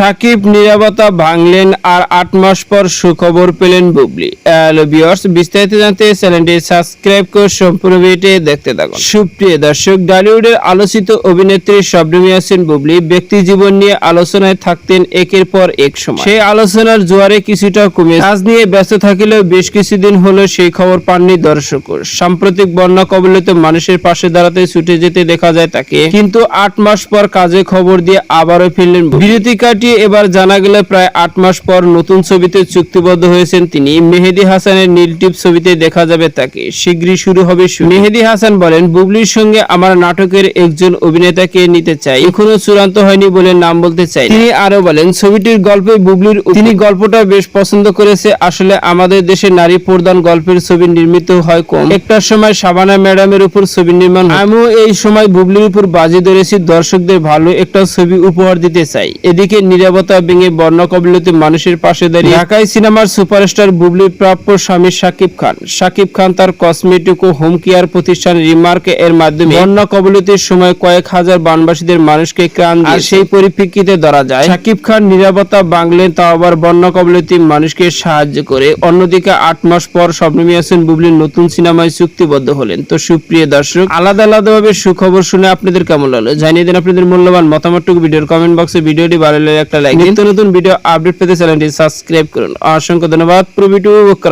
সাকিব নিরাপত্তা ভাঙলেন আর আট মাস পর সুখবর পেলেন বুবলি। হ্যালো বিস্তারিত জানতে চ্যানেলটি সাবস্ক্রাইব করে সম্পূর্ণ ভিডিওটি দেখতে থাকুন। সুপ্রিয় দর্শক টলিউডের আলোচিত অভিনেত্রী শবনম ইয়াসিন বুবলি ব্যক্তি জীবন নিয়ে আলোচনায় থাকতেন একের পর এক সময়। সেই আলোচনার জোয়ারে কিছুটা কমে কাজ নিয়ে ব্যস্ত থাকলেও বেশ কিছুদিন হলো সেই খবর পাননি দর্শক সাম্প্রতিক বন্যা কবলিত মানুষের পাশে দাঁড়াতে ছুটে যেতে দেখা যায় তাকে। কিন্তু আট মাস পর কাজে খবর দিয়ে আবারও ফিরলেন। বিরতি কাটিয়ে এবার জানা গেল প্রায় আট মাস পর নতুন ছবিতে চুক্তিবদ্ধ হয়েছেন তিনি। মেহেদি হাসানের নীল টিপ ছবিতে দেখা যাবে তাকে। শীঘ্রই শুরু হবে মেহেদি হাসান বলেন, বুবলির সঙ্গে আমার নাটকের একজন অভিনেতাকে নিতে চাই। এখনও চূড়ান্ত হয়নি বলে নাম বলতে চাই তিনি আরও বলেন, ছবিটির গল্পে বুবলির তিনি গল্পটা বেশ পছন্দ করেছে। আসলে আমাদের দেশে নারী প্রধান গল্পের ছবি নির্মিত হয় কম। একটা সময় শাবানা ম্যাডামের উপর ছবি নির্মাণ। আমিও এই সময় বুবলির উপর বাজি ধরেছি। দর্শকদের ভালো একটা ছবি উপহার দিতে চাই। এদিকে নিরাপত্তা ভেঙে বর্ণ কবলিত মানুষের পাশে দাঁড়িয়ে ঢাকাই সিনেমার সুপারস্টার বুবলির প্রাপ্য স্বামী শাকিব খান। শাকিব খান তার কসমেটিক ও হোম কেয়ার প্রতিষ্ঠান রিমার্ক এর মাধ্যমে বন্যা কবলিতের সময় কয়েক হাজার বানবাসীদের মানুষকে ত্রাণ দিয়ে সেই পরিপ্রেক্ষিতে ধরা যায় শাকিব খান নিরাপত্তা বাংলেন তাও আবার বন্যা কবলিত মানুষকে সাহায্য করে অন্যদিকে আট মাস পর স্বপ্নম ইয়াসিন বুবলির নতুন সিনেমায় চুক্তিবদ্ধ হলেন। তো সুপ্রিয় দর্শক আলাদা আলাদা ভাবে সুখবর শুনে আপনাদের কেমন লাগল? জানিয়ে দিন আপনাদের মূল্যবান মতামতটুকু ভিডিওর কমেন্ট বক্সে ভিডিওটি ভালো লাগলে একটা লাইক নিত্য নতুন ভিডিও আপডেট পেতে চ্যানেলটি সাবস্ক্রাইব করুন। অসংখ্য ধন্যবাদ। পুরো ভিডিও উপভোগ করার